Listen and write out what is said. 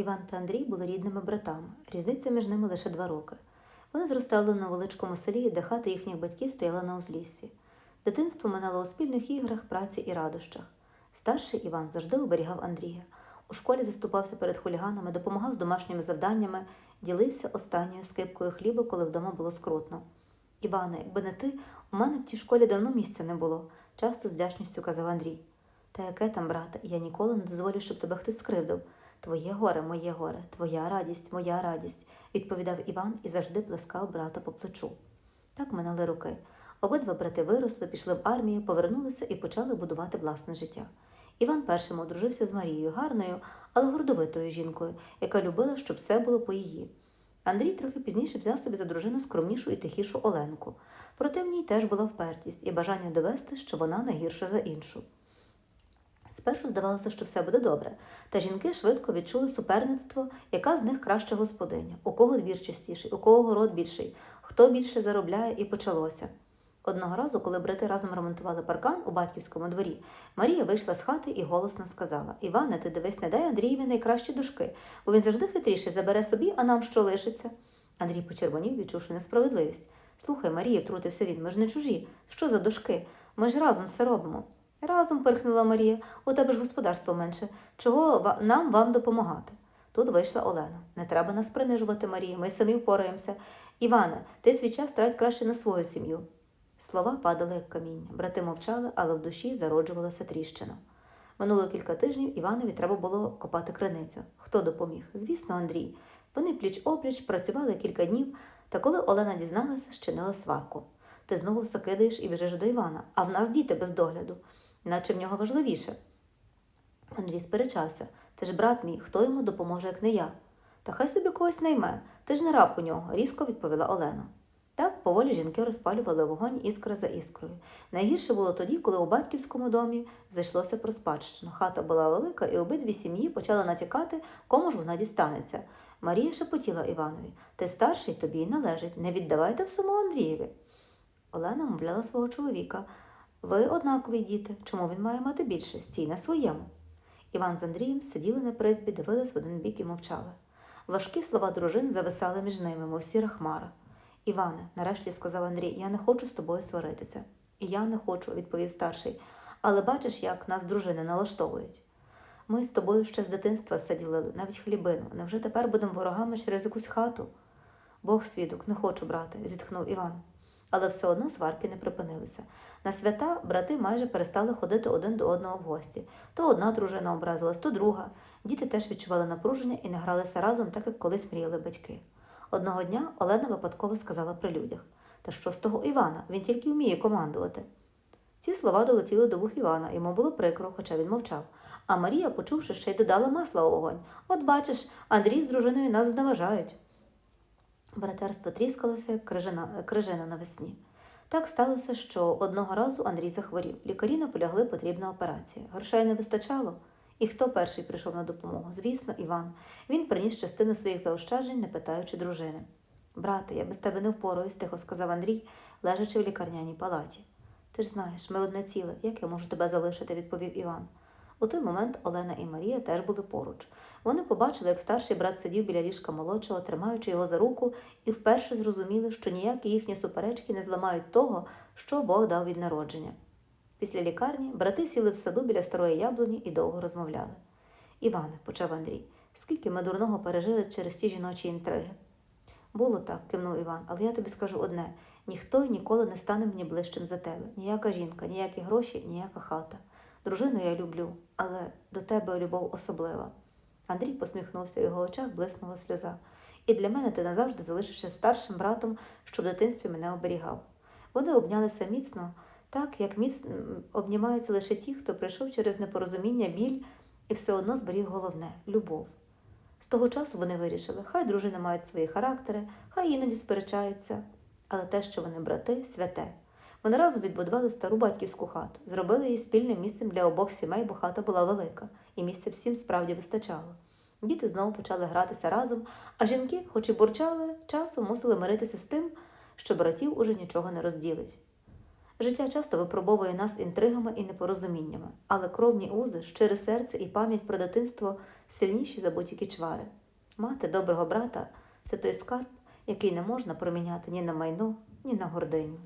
Іван та Андрій були рідними братами. Різниця між ними лише два роки. Вони зростали на величкому селі, де хата їхніх батьків стояла на узліссі. Дитинство минало у спільних іграх, праці і радощах. Старший Іван завжди оберігав Андрія. У школі заступався перед хуліганами, допомагав з домашніми завданнями, ділився останньою скипкою хліба, коли вдома було скрутно. Іване, якби не ти, у мене в тій школі давно місця не було, часто з вдячністю казав Андрій. Та яке там, брате, я ніколи не дозволю, щоб тебе хтось скривдив. Твоє горе, моє горе, твоя радість, моя радість, відповідав Іван і завжди плескав брата по плечу. Так минали роки. Обидва брати виросли, пішли в армію, повернулися і почали будувати власне життя. Іван першим одружився з Марією гарною, але гордовитою жінкою, яка любила, щоб все було по її. Андрій трохи пізніше взяв собі за дружину скромнішу і тихішу Оленку. Проте в ній теж була впертість і бажання довести, що вона не гірша за іншу. Спершу здавалося, що все буде добре, та жінки швидко відчули суперництво, яка з них краща господиня, у кого двір частіший, у кого город більший, хто більше заробляє, і почалося. Одного разу, коли брати разом ремонтували паркан у батьківському дворі, Марія вийшла з хати і голосно сказала: Іване, ти дивись, не дай Андрієві найкращі дошки, бо він завжди хитріше забере собі, а нам що лишиться. Андрій почервонів, відчувши несправедливість. Слухай, Марія, втрутився він, ми ж не чужі. Що за дошки? Ми ж разом все робимо. Разом пирхнула Марія, у тебе ж господарство менше. Чого нам вам допомагати? Тут вийшла Олена. Не треба нас принижувати, Марія, ми самі впораємося. Іване, ти свій час трать краще на свою сім'ю. Слова падали, як каміння. Брати мовчали, але в душі зароджувалася тріщина. Минуло кілька тижнів Іванові треба було копати криницю. Хто допоміг? Звісно, Андрій. Вони пліч опліч працювали кілька днів, та коли Олена дізналася, щинила сварку. Ти знову все кидаєш і біжиш до Івана, а в нас діти без догляду, наче в нього важливіше. Андрій сперечався. Це ж брат мій, хто йому допоможе, як не я. Та хай собі когось найме, ти ж не раб у нього, різко відповіла Олена. Так поволі жінки розпалювали вогонь іскра за іскрою. Найгірше було тоді, коли у батьківському домі зайшлося про спадщину. Хата була велика, і обидві сім'ї почали натякати, кому ж вона дістанеться. Марія шепотіла Іванові Ти старший, тобі й належить, не віддавайте в суму Андрієві. Олена мовляла свого чоловіка. Ви однакові діти, чому він має мати більше? Стій на своєму. Іван з Андрієм сиділи на призбі, дивились в один бік і мовчали. Важкі слова дружин зависали між ними, мов сіра хмара. Іване, нарешті сказав Андрій, я не хочу з тобою сваритися. І я не хочу, відповів старший. Але бачиш, як нас дружини налаштовують. Ми з тобою ще з дитинства все ділили, навіть хлібину. Невже тепер будемо ворогами через якусь хату? Бог свідок, не хочу брати, зітхнув Іван. Але все одно сварки не припинилися. На свята брати майже перестали ходити один до одного в гості. То одна дружина образилась, то друга. Діти теж відчували напруження і не гралися разом, так як колись мріяли батьки. Одного дня Олена випадково сказала при людях Та що з того Івана? Він тільки вміє командувати. Ці слова долетіли до вух Івана, йому було прикро, хоча він мовчав. А Марія, почувши, ще й додала масла у вогонь. От бачиш, Андрій з дружиною нас зневажають. Братерство тріскалося, крижина, крижина навесні. Так сталося, що одного разу Андрій захворів. Лікарі наполягли потрібна операція. Грошей не вистачало. І хто перший прийшов на допомогу? Звісно, Іван. Він приніс частину своїх заощаджень, не питаючи дружини. Брате, я без тебе не впораюсь, тихо сказав Андрій, лежачи в лікарняній палаті. Ти ж знаєш, ми одне ціле. Як я можу тебе залишити? відповів Іван. У той момент Олена і Марія теж були поруч. Вони побачили, як старший брат сидів біля ліжка молодшого, тримаючи його за руку, і вперше зрозуміли, що ніякі їхні суперечки не зламають того, що Бог дав від народження. Після лікарні брати сіли в саду біля старої яблуні і довго розмовляли. Іване, почав Андрій, скільки ми дурного пережили через ті жіночі інтриги. Було так, кивнув Іван, але я тобі скажу одне: ніхто й ніколи не стане мені ближчим за тебе. Ніяка жінка, ніякі гроші, ніяка хата. Дружину я люблю, але до тебе любов особлива. Андрій посміхнувся, в його очах блиснула сльоза. І для мене ти назавжди залишишся старшим братом, що в дитинстві мене оберігав. Вони обнялися міцно, так як міцно обнімаються лише ті, хто прийшов через непорозуміння, біль і все одно зберіг головне любов. З того часу вони вирішили, хай дружини мають свої характери, хай іноді сперечаються, але те, що вони брати, святе. Вони разом відбудували стару батьківську хату, зробили її спільним місцем для обох сімей, бо хата була велика, і місця всім справді вистачало. Діти знову почали гратися разом, а жінки, хоч і бурчали, часом мусили миритися з тим, що братів уже нічого не розділить. Життя часто випробовує нас інтригами і непорозуміннями, але кровні узи, щире серце і пам'ять про дитинство сильніші за будь-які чвари. Мати доброго брата це той скарб, який не можна проміняти ні на майно, ні на гординю.